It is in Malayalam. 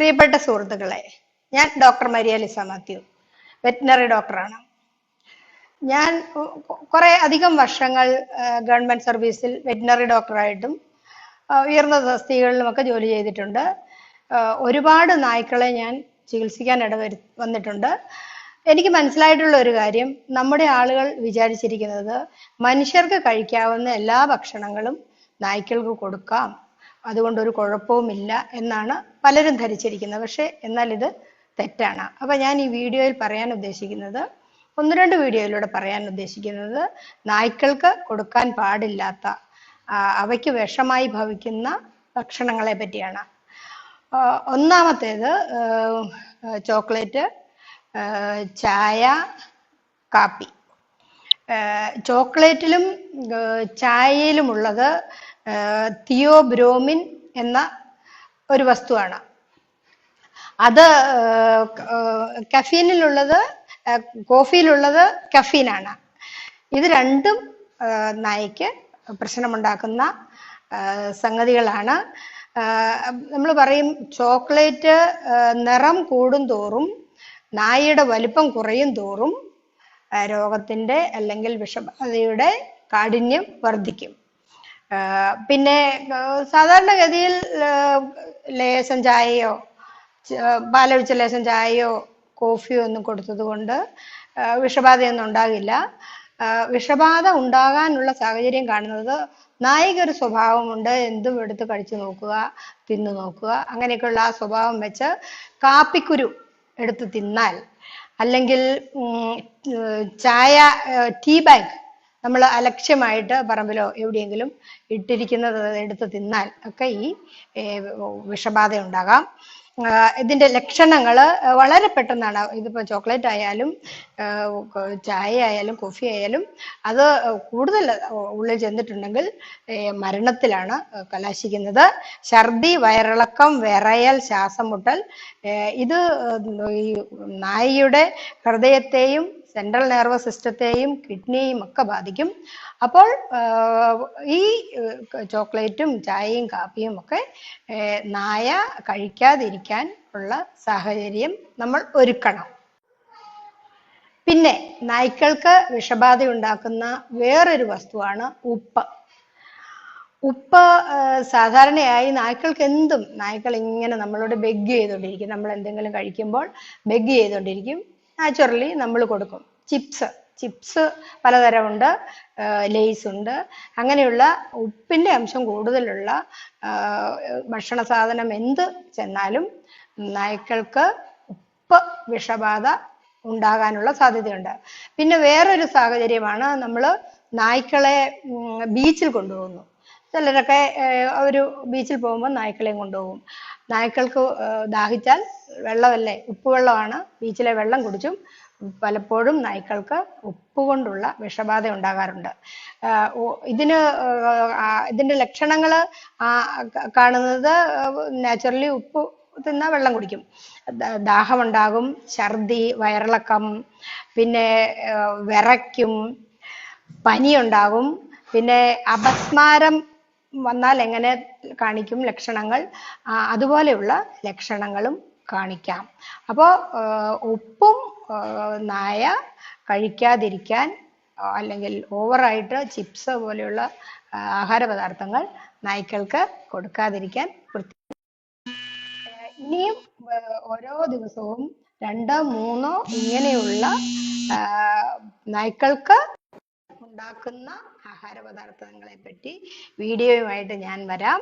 പ്രിയപ്പെട്ട സുഹൃത്തുക്കളെ ഞാൻ doctor Maria Lisa Mathew veterinary ഡോക്ടറാണ്. ഞാൻ കുറെ അധികം വർഷങ്ങൾ ഗവൺമെന്റ് സർവീസിൽ വെറ്റിനറി ഡോക്ടറായിട്ടും ഉയർന്ന തസ്തികകളിലുമൊക്കെ ജോലി ചെയ്തിട്ടുണ്ട്. ഒരുപാട് നായ്ക്കളെ ഞാൻ ചികിത്സിക്കാൻ ഇടവരു വന്നിട്ടുണ്ട്. എനിക്ക് മനസ്സിലായിട്ടുള്ള ഒരു കാര്യം നമ്മുടെ ആളുകൾ വിചാരിച്ചിരിക്കുന്നത് മനുഷ്യർക്ക് കഴിക്കാവുന്ന എല്ലാ ഭക്ഷണങ്ങളും നായ്ക്കൾക്ക് കൊടുക്കാം. അതുകൊണ്ട് ഒരു കുഴപ്പവുമില്ല എന്നാണ് പലരും ധരിച്ചിരിക്കുന്നത്. പക്ഷെ എന്നാൽ ഇത് തെറ്റാണ്. അപ്പൊ ഞാൻ ഈ വീഡിയോയിൽ പറയാൻ ഉദ്ദേശിക്കുന്നത് ഒന്ന് രണ്ട് വീഡിയോയിലൂടെ പറയാൻ ഉദ്ദേശിക്കുന്നത് നായ്ക്കൾക്ക് കൊടുക്കാൻ പാടില്ലാത്ത അവയ്ക്ക് വിഷമായി ഭവിക്കുന്ന ഭക്ഷണങ്ങളെ പറ്റിയാണ്. ഒന്നാമത്തേത് ചോക്ലേറ്റ് ചായ കാപ്പി. ചോക്ലേറ്റിലും ചായയിലും ഏഹ് തിയോബ്രോമിൻ എന്ന ഒരു വസ്തുവാണ്. അത് കഫീനിലുള്ളത് കോഫിയിലുള്ളത് കഫീനാണ്. ഇത് രണ്ടും നായ്ക്ക് പ്രശ്നമുണ്ടാക്കുന്ന സംഗതികളാണ്. നമ്മൾ പറയും ചോക്ലേറ്റ് നിറം കൂടും തോറും നായയുടെ വലിപ്പം കുറയും തോറും രോഗത്തിന്റെ അല്ലെങ്കിൽ വിഷബാധയുടെ കാഠിന്യം വർദ്ധിക്കും. പിന്നെ സാധാരണഗതിയിൽ ലേശം ചായയോ പാലൊഴിച്ച ലേശം ചായയോ കോഫിയോ ഒന്നും കൊടുത്തത് കൊണ്ട് വിഷബാധയൊന്നും ഉണ്ടാകില്ല. വിഷബാധ ഉണ്ടാകാനുള്ള സാഹചര്യം കാണുന്നത് നായിക ഒരു സ്വഭാവമുണ്ട്. എന്തും എടുത്ത് കഴിച്ചു നോക്കുക തിന്നു നോക്കുക അങ്ങനെയൊക്കെയുള്ള ആ സ്വഭാവം വെച്ച് കാപ്പിക്കുരു എടുത്ത് തിന്നാൽ അല്ലെങ്കിൽ ചായ ടീ ബാഗ് നമ്മൾ അലക്ഷ്യമായിട്ട് പറമ്പിലോ എവിടെയെങ്കിലും ഇട്ടിരിക്കുന്നത് എടുത്ത് തിന്നാൽ ഒക്കെ ഈ വിഷബാധ ഉണ്ടാകാം ഇതിന്റെ ലക്ഷണങ്ങൾ വളരെ പെട്ടെന്നാണ്. ഇതിപ്പോ ചോക്ലേറ്റ് ആയാലും ചായ ആയാലും കോഫി ആയാലും അത് കൂടുതൽ ഉള്ളിൽ ചെന്നിട്ടുണ്ടെങ്കിൽ മരണത്തിലാണ് കലാശിക്കുന്നത്. ഛർദി വയറിളക്കം വിറയൽ ശ്വാസം മുട്ടൽ ഇത് ഈ നായയുടെ ഹൃദയത്തെയും സെൻട്രൽ നെർവസ് സിസ്റ്റത്തെയും കിഡ്നിയും ഒക്കെ ബാധിക്കും. അപ്പോൾ ഈ ചോക്ലേറ്റും ചായയും കാപ്പിയും ഒക്കെ നായ കഴിക്കാതിരിക്കാൻ ഉള്ള സാഹചര്യം നമ്മൾ ഒരുക്കണം. പിന്നെ നായ്ക്കൾക്ക് വിഷബാധ ഉണ്ടാക്കുന്ന വേറൊരു വസ്തുവാണ് ഉപ്പ്. ഉപ്പ് സാധാരണയായി നായ്ക്കൾക്ക് എന്തും നായ്ക്കൾ ഇങ്ങനെ നമ്മളോട് ബെഗ് ചെയ്തുകൊണ്ടിരിക്കും. നമ്മൾ എന്തെങ്കിലും കഴിക്കുമ്പോൾ ബെഗ് ചെയ്തുകൊണ്ടിരിക്കും. നാച്ചുറലി നമ്മൾ കൊടുക്കും. Chips chips പലതരമുണ്ട്. ലേസ് ഉണ്ട്. അങ്ങനെയുള്ള ഉപ്പിന്റെ അംശം കൂടുതലുള്ള ഭക്ഷണ സാധനം എന്ത് ചെന്നാലും നായ്ക്കൾക്ക് ഉപ്പ് വിഷബാധ ഉണ്ടാകാനുള്ള സാധ്യതയുണ്ട്. പിന്നെ വേറൊരു സാഹചര്യമാണ് നമ്മൾ നായ്ക്കളെ ബീച്ചിൽ കൊണ്ടുപോകുന്നു. ചിലരൊക്കെ ഒരു ബീച്ചിൽ പോകുമ്പോൾ നായ്ക്കളെയും കൊണ്ടുപോകും. നായ്ക്കൾക്ക് ദാഹിച്ചാൽ വെള്ളമല്ലേ? ഉപ്പുവെള്ളമാണ്. ബീച്ചിലെ വെള്ളം കുടിച്ചും പലപ്പോഴും നായ്ക്കൾക്ക് ഉപ്പ് കൊണ്ടുള്ള വിഷബാധ ഉണ്ടാകാറുണ്ട്. ഇതിന് ഇതിന്റെ ലക്ഷണങ്ങൾ കാണുന്നത് നാച്ചുറലി ഉപ്പ് തിന്ന വെള്ളം കുടിക്കും. ദാഹമുണ്ടാകും ഛർദി വയറിളക്കം പിന്നെ വിറയ്ക്കും പനിയുണ്ടാകും. പിന്നെ അപസ്മാരം വന്നാൽ എങ്ങനെ കാണിക്കും ലക്ഷണങ്ങൾ? അതുപോലെയുള്ള ലക്ഷണങ്ങളും കാണിക്കാം. അപ്പോൾ ഉപ്പും നായ കഴിക്കാതിരിക്കാൻ അല്ലെങ്കിൽ ഓവറായിട്ട് ചിപ്സ് പോലെയുള്ള ആഹാര പദാർത്ഥങ്ങൾ നായ്ക്കൾക്ക് കൊടുക്കാതിരിക്കാൻ ഇനിയും ഓരോ ദിവസവും രണ്ടോ മൂന്നോ ഇങ്ങനെയുള്ള നായ്ക്കൾക്ക് ഉണ്ടാക്കുന്ന ആഹാര പദാർത്ഥങ്ങളെ പറ്റി വീഡിയോയുമായിട്ട് ഞാൻ വരാം.